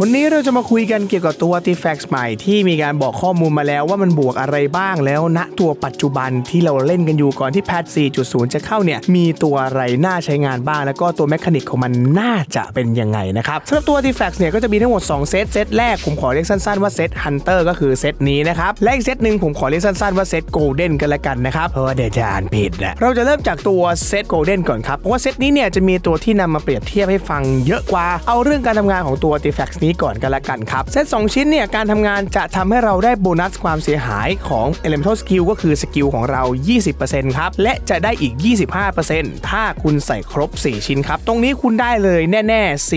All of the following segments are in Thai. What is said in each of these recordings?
วันนี้เราจะมาคุยกันเกี่ยวกับตัว Artifacts ใหม่ที่มีการบอกข้อมูลมาแล้วว่ามันบวกอะไรบ้างแล้วณตัวปัจจุบันที่เราเล่นกันอยู่ก่อนที่แพท 4.0 จะเข้าเนี่ย มีตัวอะไรน่าใช้งานบ้าง แล้วก็ตัวแมคานิกของมันน่าจะเป็นยังไงนะครับสำหรับตัว Artifacts เนี่ยก็จะมีทั้งหมด 2 เซต เซตแรกผมขอเรียกสั้นๆว่าเซต Hunter ก็คือเซตนี้นะครับ และอีกเซตหนึ่งผมขอเรียกสั้นๆว่าเซต Golden กันละกันนะครับเพราะว่าเดี๋ยวจะอ่านผิดนะเราจะเริ่มจากตัวเซต Golden ก่อนครับเพราะว่าเซตนี้เนี่ยจะมีตัวที่นำมาเปรียบเทียบให้ฟังเยอะกว่าเอาเรื่องการทำงานของตัว Artifacts นี้ก่อนกันละกันครับ เซต2ชิ้นเนี่ยการทำงานจะทำให้เราได้โบนัสความเสียหายของ Elemental Skill ก็คือสกิลของเรา 20%ครับ และจะได้อีก 25%ถ้าคุณใส่ครบ 4 ชิ้นครับ ตรงนี้คุณได้เลยแน่ ๆ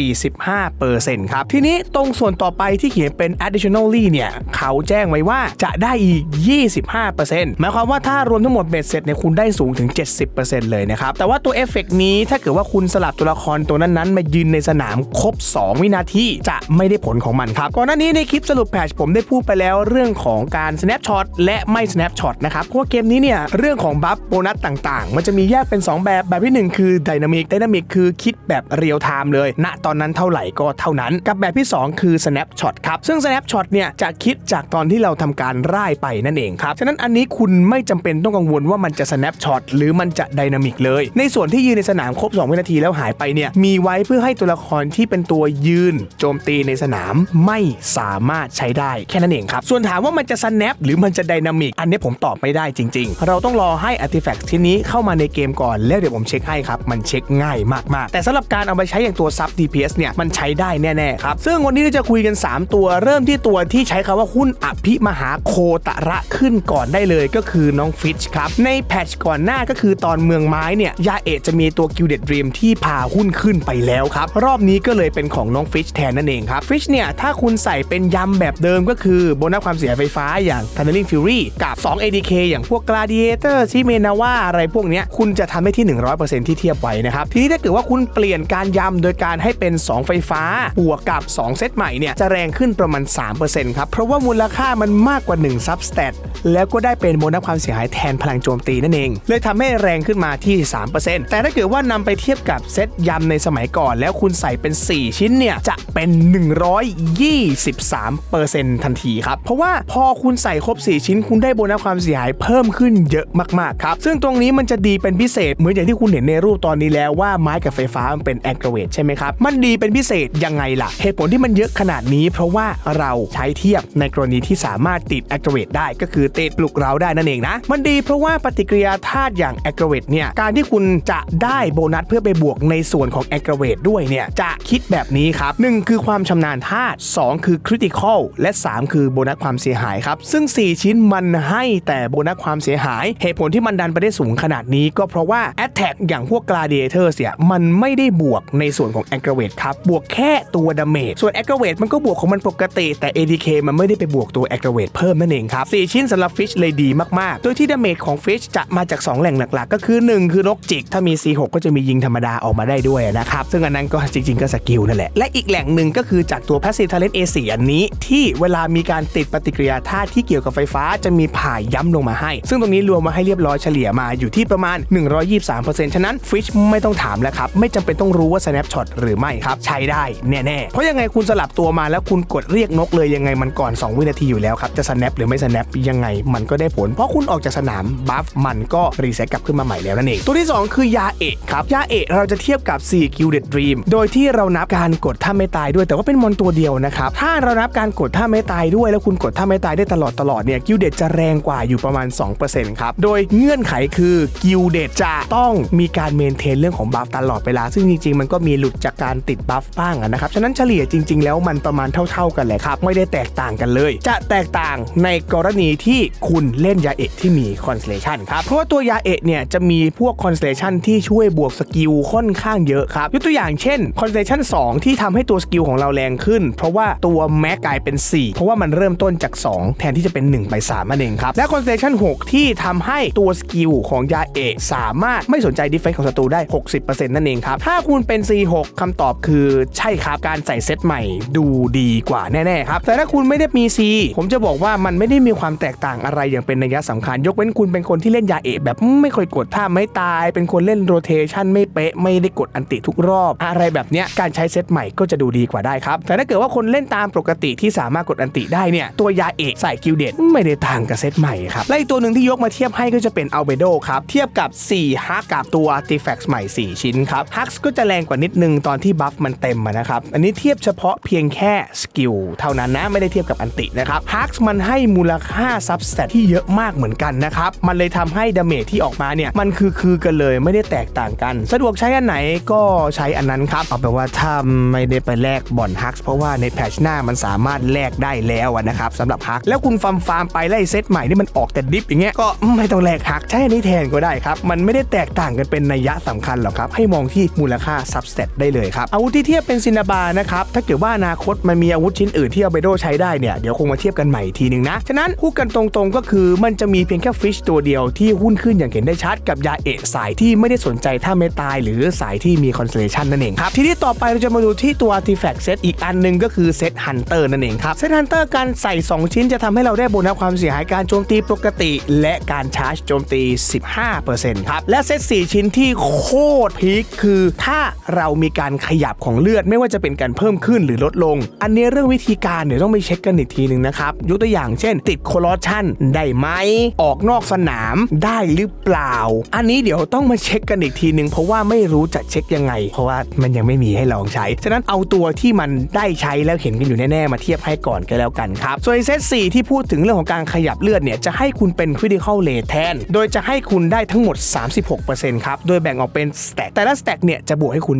45%ครับ ทีนี้ตรงส่วนต่อไปที่เขียนเป็น additionally เนี่ยเขาแจ้งไว้ว่าจะได้อีก 25%หมายความว่าถ้ารวมทั้งหมดเบ็ดเสร็จเนี่ยคุณได้สูงถึง 70%เลยนะครับ แต่ว่าตัวเอฟเฟกนี้ถ้าเกิดว่าคุณสลับตัวละครตัวนั้นๆ มายืนในสนามครบ 2 วินาทีจะไม่ได้ผลของมันครับก่อนหน้านี้ในคลิปสรุปแพทชผมได้พูดไปแล้วเรื่องของการ snapshot และไม่ snapshot นะครับเพราะเกมนี้เนี่ยเรื่องของบัฟโบนัสต่างๆ มันจะมีแยกเป็น 2 แบบแบบที่ 1 คือ dynamic dynamic คือคิดแบบเรียลไทม์เลยณตอนนั้นเท่าไหร่ก็เท่านั้น กับแบบที่ 2 คือ snapshot ครับซึ่ง snapshot เนี่ยจะคิดจากตอนที่เราทำการร่ายไปนั่นเองครับฉะนั้นอันนี้คุณไม่จำเป็นต้องกังวลว่ามันจะ snapshot หรือมันจะ dynamic เลย ในส่วนที่ยืนในสนามครบ2วินาทีแล้วหายไปเนี่ยมีไว้เพื่อให้ตัวละครที่เป็นตัวยืน โจมตีในสนามไม่สามารถใช้ได้แค่นั้นเองครับ ส่วนถามว่ามันจะ snap หรือมันจะ dynamic อันนี้ผมตอบไม่ได้จริง ๆ เราต้องรอให้ artifact ชิ้นนี้เข้ามาในเกมก่อน แล้วเดี๋ยวผมเช็คให้ครับ มันเช็คง่ายมากๆ แต่สำหรับการเอาไปใช้อย่างตัวซับ DPS เนี่ยมันใช้ได้แน่ๆครับ ซึ่งวันนี้เราจะคุยกัน 3 ตัวเริ่มที่ตัวที่ใช้คำว่าหุ้นอภิมหาโคตระขึ้นก่อนได้เลยก็คือน้องฟิชครับในแพทชก่อนหน้าก็คือตอนเมืองไม้เนี่ยยาเอะจะมีตัวกิลเดดดรีมที่พาหุ้นขึ้นไปแล้วครับรอบนี้ก็เลยเป็นของน้องฟิชแทนนั่นเองครับฟิชเนี่ยถ้าคุณใส่เป็นยำแบบเดิมก็คือโบนัสความเสียไฟฟ้าอย่าง Tunneling Fury กับ 2 ADK อย่างพวก Gladiator ชิเมนาว่าอะไรพวกเนี้ยคุณจะทำได้ที่ 100%ที่เทียบไว้นะครับ ทีนี้ถ้าเกิดว่าคุณเปลี่ยนการยำโดยการให้เป็น 2 ไฟฟ้าบวกกับ 2 เซตใหม่เนี่ยจะแรงขึ้นประมาณ 3%ครับเพราะว่ามูลค่ามันมากกว่า1 Substat แล้วก็ได้เป็นโบนัสความเสียหายแทนพลังโจมตีนั่นเอง เลยทำให้แรงขึ้นมาที่ 3%แต่ถ้าเกิดว่านำไปเทียบกับเซตยำในสมัยก่อน แล้วคุณใส่เป็น 4 ชิ้นเนี่ยจะเป็น123%ทันทีครับ เพราะว่าพอคุณใส่ครบ 4 ชิ้น คุณได้โบนัสความเสียหายเพิ่มขึ้นเยอะมากๆครับ ซึ่งตรงนี้มันจะดีเป็นพิเศษ เหมือนอย่างที่คุณเห็นในรูปตอนนี้แล้วว่าไม้กับไฟฟ้ามันเป็นแองเกรเวทใช่ไหมครับ มันดีเป็นพิเศษยังไงล่ะ เหตุผลที่มันเยอะขนาดนี้ เพราะว่าเราใช้เทียบในกรณีที่สามารถติดแองเกรเวทได้ก็คือติดปลุกเราได้นั่นเองนะ มันดีเพราะว่าปฏิกิริยาธาตุอย่างแองเกรเวทเนี่ยการที่คุณจะได้โบนัสเพื่อไปบวกในส่วนของแองเกรเวทด้วยเนี่ยจะคิดแบบนี้ครับหนึ่งคือความชำนาญธาตุสองคือคริติคอลและ 3 คือโบนัสความเสียหายครับซึ่ง 4 ชิ้นมันให้แต่โบนัสความเสียหาย เหตุผลที่มันดันไปได้สูงขนาดนี้ก็เพราะว่า a t t a c k อย่างพวก Gladiator เสียมันไม่ได้บวกในส่วนของ a g g r a v a t e ครับบวกแค่ตัว Damage ส่วน a g g r a v a t e มันก็บวกของมันปกติ แต่ ADK มันไม่ได้ไปบวกตัว a g g r a v a t e เพิ่มนั่นเองครับ4ชิ้นสำหรับ Fish เลยดีมากๆ โดยที่ Damage ของ Fish จะมาจาก 2 แหล่งหลักๆ ก็คือ 1 คือนกจิก ถ้ามี C6 ก็จะมียิงธรรมดาออกมาได้ด้วยนะครับซึ่งอันนั้นก็จริงๆก็สกิลนั่นแหละและอีกแหล่งหนึ่งก็คือจากตัว Passive Talent A4 อันนี้ ที่เวลามีการติดปฏิกิริยาธาตุที่เกี่ยวกับไฟฟ้าจะมีผ่าย้ำลงมาให้ ซึ่งตรงนี้รวมมาให้เรียบร้อยเฉลี่ยมาอยู่ที่ประมาณ 123%ฉะนั้น Fish ไม่ต้องถามแล้วครับไม่จำเป็นต้องรู้ว่า Snapshot หรือไม่ครับ ใช้ได้แน่ๆ เพราะยังไงคุณสลับตัวมาแล้วคุณกดเรียกนกเลยยังไงมันก่อน 2 วินาทีอยู่แล้วครับ จะ snap หรือไม่ snap ยังไงมันก็ได้ผล เพราะคุณออกจากสนามบัฟมันก็รีเซ็ตกลับขึ้นมาใหม่แล้วนั่นเอง ตัวที่ 2 คือยาเอะครับยาเอะเราจะเทียบกับ4 Gilded Dream โดยที่เรานับการกดท่าไม่ตายด้วยแต่ว่าเป็นมอนตัวเดียวนะครับ ถ้าเรานับการกดท่าไม่ตายด้วย แล้วคุณกดท่าไม่ตายได้ตลอดตลอดเนี่ยกิลเดจะแรงกว่าอยู่ประมาณ 2%ครับ โดยเงื่อนไขคือกิลเดจะต้องมีการเมนเทนเรื่องของบัฟตลอดเวลา ซึ่งจริงๆ มันก็มีหลุดจากการติดบัฟบ้างอะนะครับ ฉะนั้นเฉลี่ยจริง ๆ แล้วมันประมาณเท่า ๆกันแหละครับ ไม่ได้แตกต่างกันเลย จะแตกต่างในกรณีที่คุณเล่นยาเอะที่มีคอนสเลชันครับ เพราะว่าตัวยาเอะเนี่ยจะมีพวกคอนสเลชันที่ช่วยบวกสกิลค่อนข้างเยอะครับ ยกตัวอย่างเช่นคอนสเลชัน2ที่ทำให้ตัวสกิลของเราแรงขึ้น เพราะว่าตัวแม็กกลายเป็น 4 เพราะว่ามันเริ่มต้นจาก 2 แทนที่จะเป็น 1 ไป3นั่นเองครับ และ Concentration 6ที่ทำให้ตัวสกิลของยาเอะสามารถไม่สนใจดิเฟนส์ของศัตรูได้ 60%นั่นเองครับ ถ้าคุณเป็น C6 คำตอบคือใช่ครับ การใส่เซตใหม่ดูดีกว่าแน่ๆครับ แต่ถ้าคุณไม่ได้มี C ผมจะบอกว่ามันไม่ได้มีความแตกต่างอะไรอย่างเป็นนัยสำคัญ ยกเว้นคุณเป็นคนที่เล่นยาเอะแบบไม่ค่อยกดท่าไม่ตาย เป็นคนเล่นโรเทชันไม่เป๊ะไม่ได้กดอันติทุกรอบ อะไรแบบเนี้ยการใช้เซตใหม่ก็จะดูดีกว่าได้ครับแต่ถ้าเกิดว่าคนเล่นตามปกติที่สามารถกดอันติได้เนี่ยตัวยาเอกใส่กิลเดตไม่ได้ต่างกับเซตใหม่ครับและอีกตัวหนึ่งที่ยกมาเทียบให้ก็จะเป็นอัลเบโดครับเทียบกับ4ฮักกับตัว Artifact ใหม่ 4 ชิ้นครับฮักก็จะแรงกว่านิดนึงตอนที่บัฟมันเต็มนะครับอันนี้เทียบเฉพาะเพียงแค่สกิลเท่านั้นนะไม่ได้เทียบกับอันตินะครับฮักมันให้มูลค่าซับสเตตที่เยอะมากเหมือนกันนะครับมันเลยทำให้ดาเมจที่ออกมาเนี่ยมันคือคือกันเลยไม่ได้แตกต่างกัน สะดวกใช้อันไหนก็ใช้อันนั้นครับเอาเป็นว่าถ้าไม่ได้ไปแลกบ่อนฮักเพราะว่าในแพทชหน้ามันสามารถแลกได้แล้วนะครับสำหรับฮักแล้วคุณฟาร์มฟาร์มไปไล่เซตใหม่ที่มันออกแต่ดิฟอย่างเงี้ยก็ไม่ต้องแลกฮักใช้อันนี้แทนก็ได้ครับมันไม่ได้แตกต่างกันเป็นนัยยะสำคัญหรอกครับให้มองที่มูลค่าซับเตตได้เลยครับอาวุธที่เทียบเป็นซินาบานะครับถ้าเกิดว่าอนาคตมันมีอาวุธชิ้นอื่นที่เอาเบโดใช้ได้เนี่ยเดี๋ยวคงมาเทียบกันใหม่ทีหนึงนะฉะนั้นพูดกันตรงๆก็คือมันจะมีเพียงแค่ฟิชตัวเดียวที่หุ้นขึ้นอย่างเห็นได้ชัดกับยาเอะสายที่ไม่ได้สนใจถ้าไม่ตาย หรือสายที่มีคอนเซเลชันนั่นเองครับทีนี้ต่อไปเราจะมาดูที่ตัว Artifact Set อีกอันหนึ่งก็คือเซตฮันเตอร์นั่นเองครับเซตฮันเตอร์การใส่ 2 ชิ้นจะทำให้เราได้โบนัสความเสียหายการโจมตีปกติ และการชาร์จโจมตี 15%ครับและเซต4ชิ้นที่โคตรพีคคือถ้าเรามีการขยับของเลือดไม่ว่าจะเป็นการเพิ่มขึ้นหรือลดลง อันนี้เรื่องวิธีการเดี๋ยวต้องไปเช็คกันอีกทีหนึ่งนะครับยกตัวอย่างเช่น ติดโคลอชันได้ไหมออกนอกสนามได้หรือเปล่า อันนี้เดี๋ยวต้องมาเช็คกันอีกทีหนึ่งเพราะว่าไม่รู้จะเช็คยังไง เพราะว่ามันยังไม่มีให้ลองใช้ฉะนั้นเอาตัวที่มันได้ใช้แล้วเห็นกันอยู่แน่ๆ มาเทียบให้ก่อนก็แล้วกันครับ ส่วนเซต4ที่พูดถึงเรื่องของการขยับเลือดเนี่ยจะให้คุณเป็น critical rate แทน โดยจะให้คุณได้ทั้งหมด 36%ครับ โดยแบ่งออกเป็นสแต็กแต่ละสแต็กเนี่ยจะบวกให้คุณ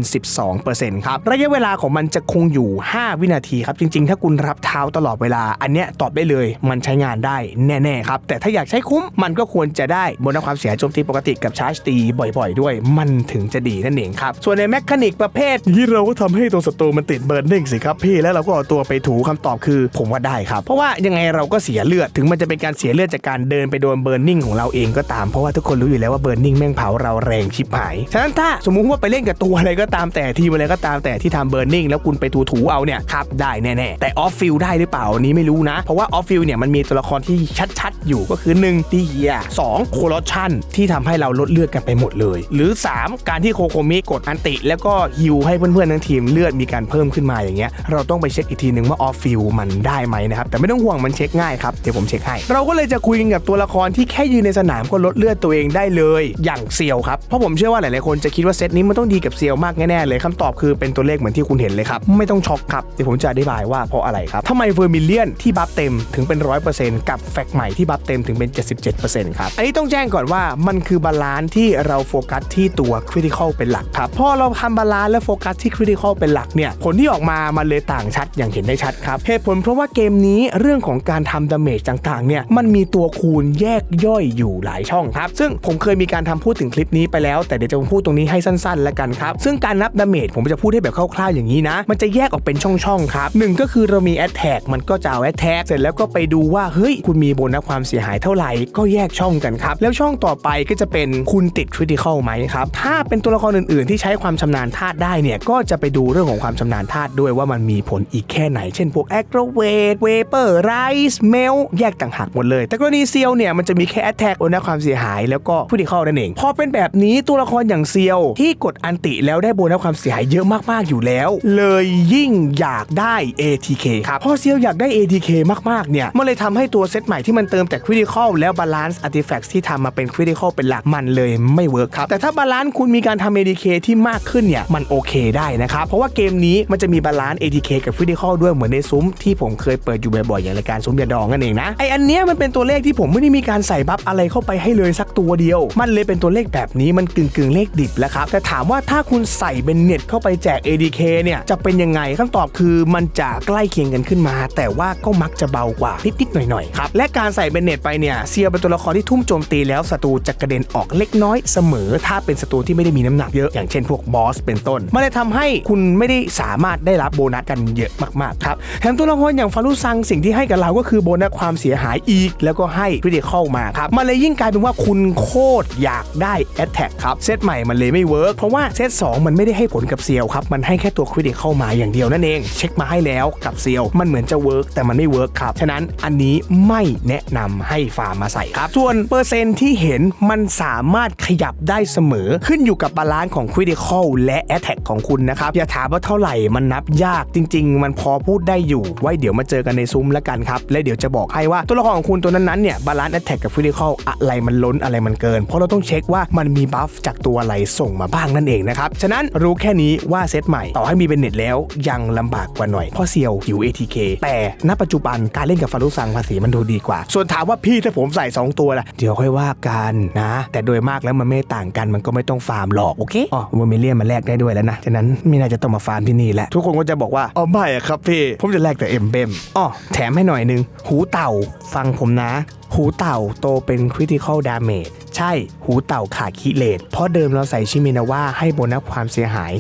12%ครับ ระยะเวลาของมันจะคงอยู่ 5 วินาทีครับ จริงๆ ถ้าคุณรับเท้าตลอดเวลา อันเนี้ยตอบได้เลยมันใช้งานได้แน่ๆครับแต่ถ้าอยากใช้คุ้มมันก็ควรจะได้บนความเสียโจมตีปกติกับชาร์จตีบ่อย ๆ ด้วย มันถึงจะดีนั่นเองครับส่วนในแมคานิกประเภทที่เราก็ทำให้ตัวศัตรูมันติดเบิร์นนิ่งสิครับพี่แล้วเราก็เอาตัวไปถูคำตอบคือ ผมว่าได้ครับ เพราะว่ายังไงเราก็เสียเลือดถึงมันจะเป็นการเสียเลือดจากการเดินไปโดนเบิร์นนิ่งของเราเองก็ตามเพราะว่าทุกคนรู้อยู่แล้วว่าเบิร์นนิ่งแม่งเผาเราแรงชิบหายฉะนั้นถ้าสมมุติว่าไปเล่นกับตัวอะไรก็ตามแต่ทีมอะไรก็ตามแต่ที่ทำเบิร์นนิ่งแล้วคุณไปถูถูเอาเนี่ยครับได้แน่ๆแต่ออฟฟิลได้หรือเปล่านี้ไม่รู้นะ เพราะว่าออฟฟิลเนี่ยมันมีตัวละครที่ชัดๆ อยู่ก็คือ1ดีเฮียสองโคลอชันที่ทำให้เราลดเลือดกันไปหมดเลย หรือ 3 การที่โคโคมิกดอันติ แล้วก็ฮิวให้เพื่อนๆทั้งทีมเลือดมีการเพิ่มขึ้นมาอย่างเงี้ยเราต้องไปเช็คอีกทีหนึ่งว่าออฟฟิลมันได้ไหมนะครับแต่ไม่ต้องห่วงมันเช็คง่ายครับเดี๋ยวผมเช็คให้เราก็เลยจะคุยกันกับตัวละครที่แค่ยืนในสนามก็ลดเลือดตัวเองได้เลย อย่างเซียวครับเพราะผมเชื่อว่าหลายๆคนจะคิดว่าเซตนี้มันต้องดีกับเซียวมากแน่ๆเลยคำตอบคือเป็นตัวเลขเหมือนที่คุณเห็นเลยครับไม่ต้องช็อกครับเดี๋ยวผมจะอธิบายว่าเพราะอะไรครับทำไมเวอร์มิเลียนที่บัฟเต็มถึงเป็น 100%กับแฟกใหม่ที่บัฟเต็มถึงเป็น 77%ครับอันนี้ต้องแจ้งก่อนว่ามันคือบาลานซ์ที่เราโฟกัสที่ตัวคริติคอลเป็นหลักครับพอเราทำบาลานซ์และโฟกัสที่คริติคอลเป็นหลักเนี่ยผลที่ออกมามันเลยต่างชัดอย่างเห็นได้ชัดครับ เหตุผลเพราะว่าเกมนี้เรื่องของการทำดาเมจต่างๆเนี่ยมันมีตัวคูณแยกย่อยอยู่หลายช่องครับ ซึ่งผมเคยมีการทำพูดถึงคลิปนี้ไปแล้ว แต่เดี๋ยวจะพูดตรงนี้ให้สั้นๆ แล้วกันครับ ซึ่งการนับดาเมจผมจะพูดให้แบบคร่าวๆอย่างนี้นะ มันจะแยกออกเป็นช่องๆครับหนึ่งก็คือเรามีแอตแทกมันก็จะเอาแอตแทกเสร็จแล้วก็ไปดูว่าเฮ้ยคุณมีโบนัสความเสียหายเท่าไหร่ก็แยกช่องกันครับ แล้วช่องต่อไปก็จะเป็นคุณติดคริติคอลไหมครับถ้าเป็นตัวละครอื่นๆ ที่ใช้ความชำนาญธาตุได้เนี่ยก็จะไปดูเรื่องของความชำนาญธาตุด้วยว่ามันมีผลอีกแค่ไหน เช่นพวกแอคโรเวทเวเปอร์ไรส์เมลแยกต่างหากหมดเลย แต่กรณีเซียวเนี่ยมันจะมีแค่แอตแทกโบนัสความเสียหาย แล้วก็คริติคอลนั่นเองพอเป็นแบบนี้ตัวละครอย่างเซียว ที่กดอันติแล้วได้โบนัสความเสียหายเยอะมากๆอยู่แล้ว เลยยิ่งอยากได้ ATK ครับพอเซียวอยากได้ ATK มากๆเนี่ยมันเลยทำให้ตัวเซตใหม่ที่มันเติมแต่คริติคอลแล้วบาลานซ์อาร์ติแฟกต์ที่ทำมาเป็นคริติคอลเป็นหลักมันเลยไม่เวิร์คครับแต่ถ้าบาลานซ์คุณมีการทำ ATK ที่มากขึ้นเนี่ยมันโอเคได้นะครับเพราะว่าเกมนี้มันจะมีบาลาน ATK กับคริติคอลด้วยเหมือนในซุ้มที่ผมเคยเปิดอยู่บ่อยๆอย่างรายการซุ้มยาดองนั่นเองนะไออันเนี้ยมันเป็นตัวเลขที่ผมไม่ได้มีการใส่บัฟอะไรเข้าไปให้เลยสักตัวเดียว มันเลยเป็นตัวเลขแบบนี้มันกึ่งกึ่งเลขดิบแล้วครับแต่ถามว่าถ้าคุณใส่เป็นเน็ตเข้าไปแจก ADK เนี่ยจะเป็นยังไงคำตอบคือมันจะใกล้เคียงกันขึ้นมา แต่ว่าก็มักจะเบากว่านิดๆหน่อยๆครับและการใส่เป็นเน็ตไปเนี่ยเซียเป็นตัวละครที่ทุ่มโจมตีแล้วศัตรูจะกระเด็นออกเล็กน้อยเสมอ ถ้าเป็นศัตรูที่ไม่ได้มีน้ำหนักเยอะอย่างเช่นพวกบอสเป็นต้นมันเลยทำให้คุณไม่ได้สามารถได้รับโบนัสกันเยอะมากๆครับแถมตัวละครอย่างฟารุซังสิ่งที่ให้กับเราก็คือโบนัสความเสียหายอีก แล้วก็ให้คริติคอลมาครับมันเลยยิ่งกลายเป็นว่าคุณโคตรอยากได้แอตแทกครับเซตใหม่มันเลยไม่เวิร์กเพราะว่าเซต2มันไม่ได้ให้ผลกับเซียวครับมันให้แค่ตัวคริติคอลมาอย่างเดียวนั่นเอง เช็คมาให้แล้วกับเซียวมันเหมือนจะเวิร์กแต่มันไม่เวิร์กครับฉะนั้นอันนี้ไม่แนะนำให้ฟาร์มมาใส่ครับส่วนเปอร์เซ็นที่เห็นมันสามารถขยับได้เสมอ ขึ้นอยู่กับบาลานซ์ของคริติคอลและแอตแทกของคุณนะครับอย่าถามว่าเท่าไหร่มันนับยากจริง ๆ มันพอพูดได้อยู่ ไว้เดี๋ยวมาเจอกันในซุ้มแล้วกันครับ และเดี๋ยวจะบอกให้ว่าตัวละครของคุณตัวนั้นๆเนี่ยบาลานซ์แอตแทกกับฟิสิกอลอะไรมันล้นอะไรมันเกิน เพราะเราต้องเช็คว่ามันมีบัฟจากตัวอะไรส่งมาบ้างนั่นเองนะครับ ฉะนั้นรู้แค่นี้ว่าเซตใหม่ต่อให้มีเป็นเน็ตแล้ว ยังลำบากกว่าหน่อยเพราะเซียวหิว ATK แต่ณปัจจุบันการเล่นกับฟารุซังภาษีมันดูดีกว่า ส่วนถามว่าพี่ถ้าผมใส่ 2 ตัวล่ะเดี๋ยวค่อยว่ากันนะ แต่โดยมากแล้วมันไม่ต่างกันมันก็ไม่ต้องฟาร์มหรอกโอเคอ๋อเวอร์มิเลียนมาแลกได้ด้วยแล้วนะฉะนั้นไม่น่าจะต้องมาฟาร์มที่นี่แหละทุกคนก็จะบอกว่าอ๋อไม่อะครับพี่ ผมจะแลกแต่เอ็มเบมอ๋อแถมให้หน่อยนึง หูเต่าฟังผมนะ หูเต่าโตเป็นคริติคอลดาเมจใช่ หูเต่าขาดคิเลตเพราะเดิมเราใส่ชิมินาว่าให้โบนัสความเสียหาย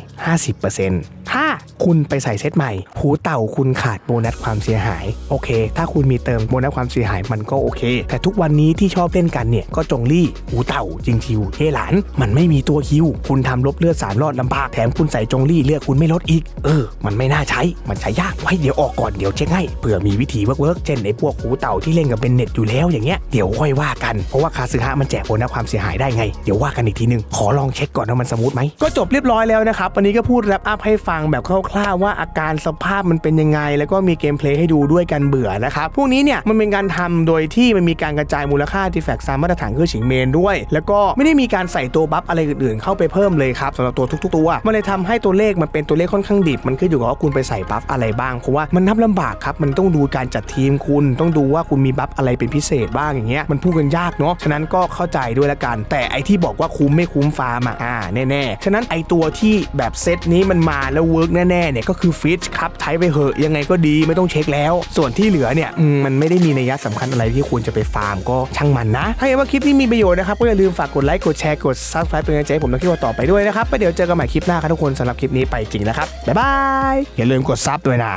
50%ถ้าคุณไปใส่เซตใหม่ หูเต่าคุณขาดโบนัสความเสียหาย โอเค ถ้าคุณมีเติมโบนัสความเสียหายมันก็โอเค แต่ทุกวันนี้ที่ชอบเล่นกันเนี่ย ก็จงลี่หูเต่าจริงทิวเฮหลาน มันไม่มีตัวฮิว คุณทำลบเลือดสามรอดลำบากแถมคุณใส่จงลี่เลือดคุณไม่ลดอีก เออ มันไม่น่าใช้ มันใช้ยากไว้เดี๋ยวออกก่อนเดี๋ยวเช็คให้เผื่อมีวิธีเวิร์กๆเช่นไอ้พวกหูเต่าที่เล่นกับเบนเน็ตอยู่แล้วอย่างเงี้ยเดี๋ยวค่อยว่ากันเพราะว่าคาซึฮะมันแจกโบนัสความเสียหายได้ไงเดี๋ยวว่ากันอีกทีหนึงขอลองเช็คก่อนว่ามันสมูทไหมก็จบเรียบร้อยแล้วนะครับวันนี้ก็พูดแรปอัพให้ฟังแบบคร่าวๆว่าอาการสภาพมันเป็นยังไง แล้วก็มีเกมเพลย์ให้ดูด้วยกันเบื่อนะครับพวกนี้เนี่ยมันเป็นการทำโดยที่มันมีการกระจายมูลค่าที่แฟกซ์ตามมาตรฐานเครื่องฉิงเมนด้วย แล้วก็ไม่ได้มีการใส่ตัวบัฟอะไรอื่นๆ เข้าไปเพิ่มเลยครับสำหรับตัวทุกๆตัวมันเลยทำให้ตัวเลขมันเป็นตัวเลขค่อนข้างดิบมันขึ้นอยู่กับว่าคุณไปใส่บัฟอะไรบ้างเพราะว่ามันนับลำบากครับมันต้องดูการจัดทีมคุณต้องดูว่าคุณมีบัฟอะไรเป็นพิเศษบ้างอย่างเงี้ยมันพูดกันยากเนาะฉะนั้นก็เข้าใจด้วยละกัน แต่ไอที่บอกว่าคุ้มไม่คุ้มฟาร์มอะอ่าแน่ๆฉะนั้นไอตัวที่แบบเซตนี้มันมาแล้วเวิร์กแน่ๆเนี่ยก็คือฟิชครับใช้ไปเหอะยังไงก็ดีไม่ต้องเช็คแล้ว ส่วนที่เหลือเนี่ยอืมมันไม่ได้มีนัยสำคัญอะไรที่ควรจะไปฟาร์มก็ช่างมันนะ ถ้าเห็นว่าคลิปนี้มีประโยชน์นะครับก็อย่าลืมฝากกดไลค์กดแชร์กด subscribe เป็นกำลังใจให้ผมในคลิปต่อไปด้วยนะครับไปเดี๋ยวเจอกันใหม่คลิปหน้าครับทุกคนสำหรับคลิปนี้ไปจริงนะครับบ๊ายบายอย่าลืมกดซับด้วยนะ